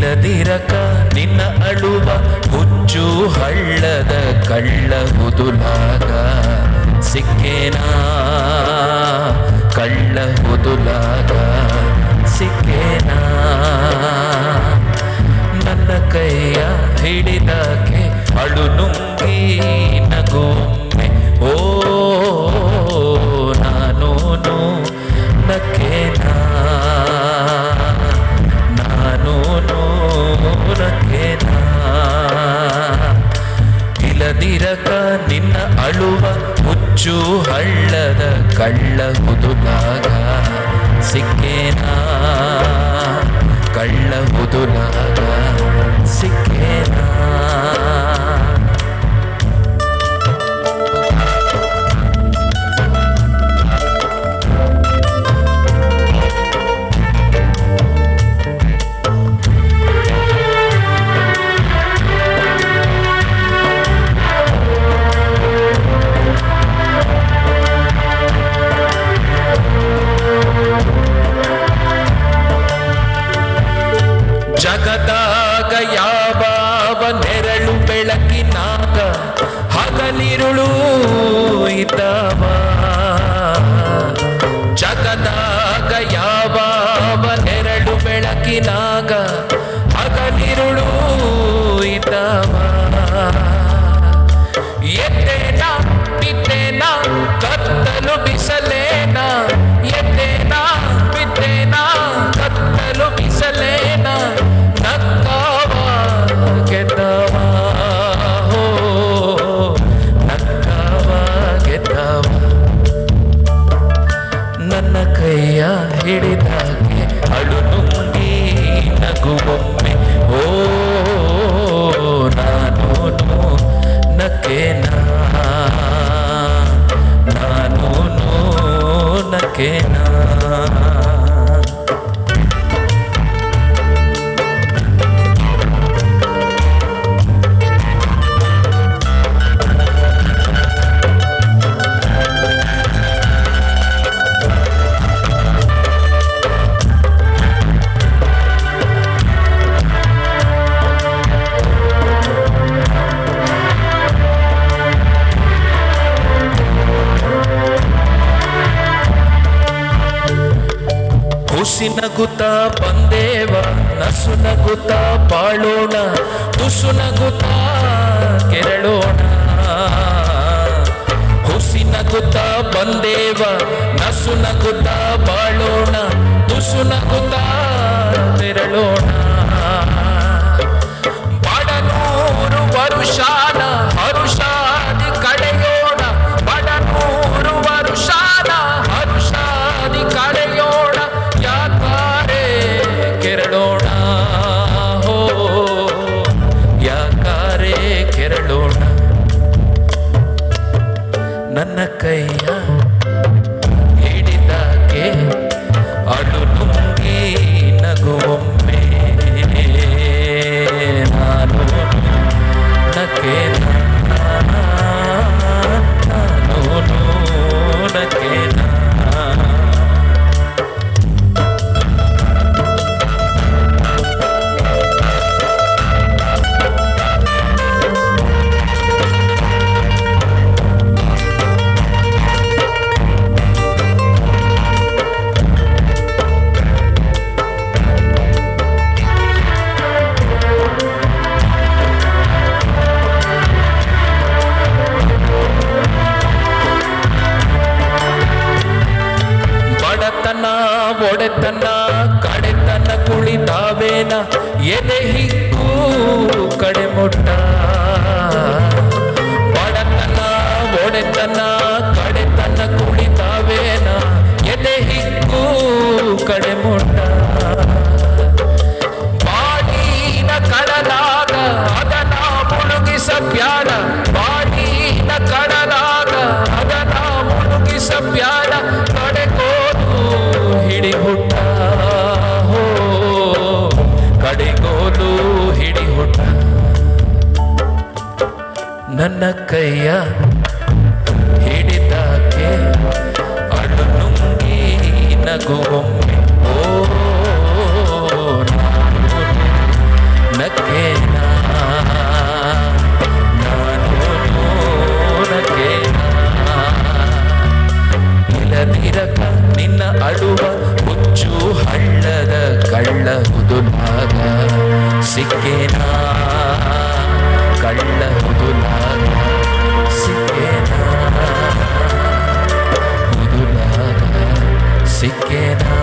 ಇಲ್ಲದಿರಕ ನಿನ್ನ ಅಳುವ ಹುಚ್ಚು ಹಳ್ಳದ ಕಳ್ಳ ಹುದುಲಾಗ. ಸಿಕ್ಕೇನಾ ಕಳ್ಳ ಹುದುಲಾಗ. ತಳ್ಳುವ ಹುಚ್ಚು ಹಳ್ಳದ ಕಳ್ಳ ಹುದುಲಾಗ ಸಿಕ್ಕೇನಾ? ಕಳ್ಳ ಹುದುಲಾಗ ಸಿಕ್ಕೇನಾ? ನೆರಳು ಬೆಳಕಿನಾಗ ಹಗಲಿರುಳು ಇದ್ದವ. ಜಗದಾಗ ಯಾವ ನೆರಳು ಬೆಳಕಿನ ತುಸಿನಗುತ್ತ ಬಂದೇವ ನಸುನಗುತ್ತ ಬಾಳೋಣ ತುಸುನಗುತ್ತ ಕೆರಳೋಣ. ಹುಸಿನಗುತ್ತ ಬಂದೇವ ನಸುನಗುತ್ತ ಬಾಳೋಣ ತುಸುನಗುತ್ತ ನನ್ನ ಕೈಯ ಕಡೆತನ ಕುಳಿತಾವೇನ? ಎದೆ ಹಿಕ್ಕೂ ಕಡೆಮುಟ್ಟ. ಒಡೆತನ ಒಡೆತನ ನನ್ನ ಕೈಯ ಹಿಡಿದಾಕೆ ಅಳು ನುಂಗಿ ನಗುವೊಮ್ಮೆ ಓ ನಾನು ನಕ್ಕೇನಾ ಸಿಕ್ಕೇನಾ ಹುದುಲಾಗ ಸಿಕ್ಕೇನಾ